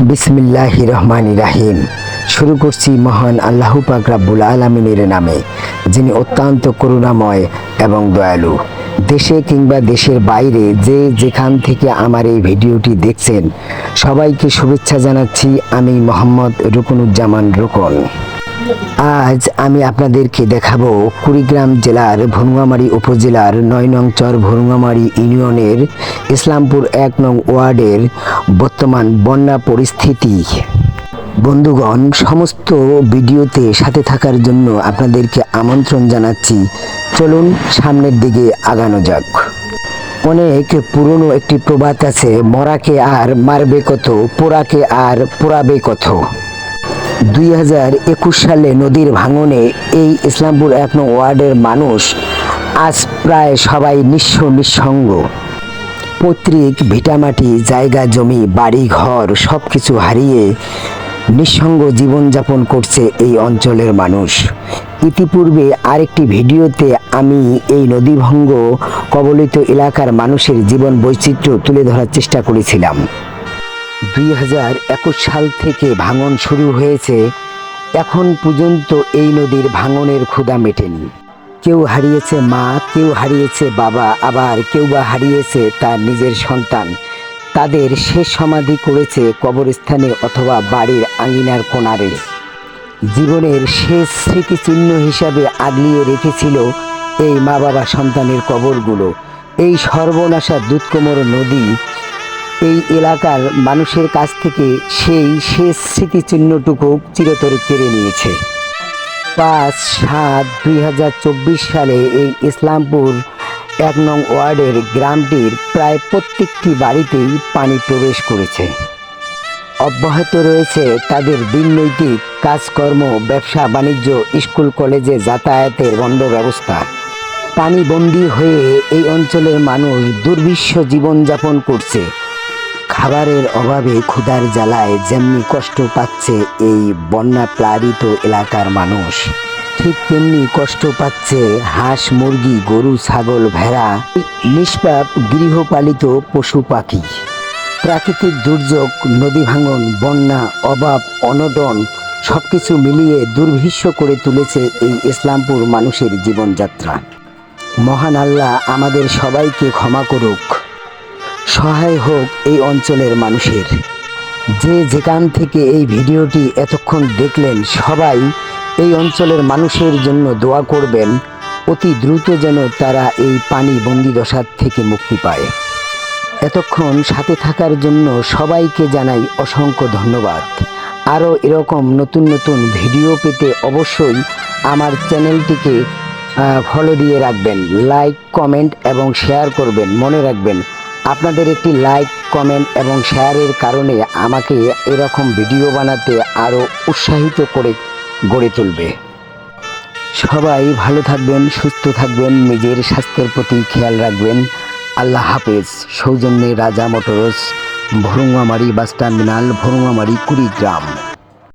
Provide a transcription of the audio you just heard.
বিসমিল্লাহ রহমান রাহিম। শুরু করছি মহান আল্লাহ পাক রাব্বুল আলমিনের নামে, যিনি অত্যন্ত করুণাময় এবং দয়ালু। দেশে কিংবা দেশের বাইরে যে যেখান থেকে আমার এই ভিডিওটি দেখছেন, সবাইকে শুভেচ্ছা জানাচ্ছি আমি মোহাম্মদ রুকনুজ্জামান রুকন। আজ আমি আপনাদেরকে দেখাবো কুড়িগ্রাম জেলার ভরুঙ্গামারী উপজেলার নয় নং চর ভরুঙ্গামারী ইউনিয়নের ইসলামপুর এক নং ওয়ার্ডের বর্তমান বন্যা পরিস্থিতি। বন্ধুগণ, সমস্ত ভিডিওতে সাথে থাকার জন্য আপনাদেরকে আমন্ত্রণ জানাচ্ছি। চলুন সামনের দিকে আগানো যাক। অনেক পুরনো একটি প্রবাদ আছে, মরাকে আর মারবে কত, পোড়াকে আর পোড়াবে কত। দুই হাজার একুশ সালে নদীর ভাঙনে এই ইসলামপুর এক নং ওয়ার্ডের মানুষ, আজ প্রায় সবাই নিঃস্ব নিঃসঙ্গ। পৈতৃক ভিটামাটি জায়গা জমি, বাড়ি ঘর সব কিছু হারিয়ে নিঃসঙ্গ জীবনযাপন করছে এই অঞ্চলের মানুষ। ইতিপূর্বে আরেকটি ভিডিওতে আমি এই নদীভঙ্গ কবলিত এলাকার মানুষের জীবন বৈচিত্র্য তুলে ধরার চেষ্টা করেছিলাম। দুই হাজার একুশ সাল থেকে ভাঙন শুরু হয়েছে। এখন পর্যন্ত এই নদীর ভাঙনের ক্ষুধা মেটেনি। কেউ হারিয়েছে মা, কেউ হারিয়েছে বাবা, আবার কেউ বা হারিয়েছে তার নিজের সন্তান। তাদের শেষ সমাধি করেছে কবরস্থানে অথবা বাড়ির আঙিনার কোণারে। জীবনের শেষ স্মৃতিচিহ্ন হিসাবে আগলিয়ে রেখেছিল এই মা বাবা সন্তানের কবরগুলো। এই সর্বনাশা দুধকমর নদী এই এলাকার মানুষের কাছ থেকে সেই শেষ স্মৃতিচিহ্নটুকু চিরতরে কেড়ে নিয়েছে। পাঁচ সাত দুই সালে এই ইসলামপুর এক নং ওয়ার্ডের গ্রামটির প্রায় প্রত্যেকটি বাড়িতেই পানি প্রবেশ করেছে। অব্যাহত রয়েছে তাদের দিননৈতিক কাজকর্ম, ব্যবসা, বাণিজ্য, স্কুল, কলেজে যাতায়াতের বন্ধ ব্যবস্থা। পানি পানিবন্দী হয়ে এই অঞ্চলের মানুষ দুর্বিশ্ব জীবনযাপন করছে। খাবারের অভাবে ক্ষুধার জ্বালায় যেমনি কষ্ট পাচ্ছে এই বন্যা প্লাবিত এলাকার মানুষ, ঠিক তেমনি কষ্ট পাচ্ছে হাঁস, মুরগি, গরু, ছাগল, ভেড়া, নিষ্পাপ গৃহপালিত পশু পাখি। প্রাকৃতিক দুর্যোগ, নদী ভাঙন, বন্যা, অভাব, অনটন সবকিছু মিলিয়ে দুর্ভিক্ষ করে তুলেছে এই ইসলামপুর মানুষের জীবনযাত্রা। মহান আল্লাহ আমাদের সবাইকে ক্ষমা করুক। সহায় হোক এই অঞ্চলের মানুষের। যে যেখান থেকে এই ভিডিওটি এতক্ষণ দেখলেন, সবাই এই অঞ্চলের মানুষের জন্য দোয়া করবেন, অতি দ্রুত যেন তারা এই পানি বন্দি দশার থেকে মুক্তি পায়। এতক্ষণ সাথে থাকার জন্য সবাইকে জানাই অসংখ্য ধন্যবাদ। আরও এরকম নতুন নতুন ভিডিও পেতে অবশ্যই আমার চ্যানেলটিকে ফলো দিয়ে রাখবেন লাইক কমেন্ট এবং শেয়ার করবেন, মনে রাখবেন। আপনাদের একটি লাইক কমেন্ট এবং শেয়ারের কারণে আমাকে এরকম ভিডিও বানাতে আরও উৎসাহিত করে গড়ে তুলবে। সবাই ভালো থাকবেন, সুস্থ থাকবেন, নিজের স্বাস্থ্যের প্রতি খেয়াল রাখবেন। আল্লাহ হাফেজ। সৌজন্যে Raja motors, Bhurungamari bus terminal, Bhurungamari Kurigram.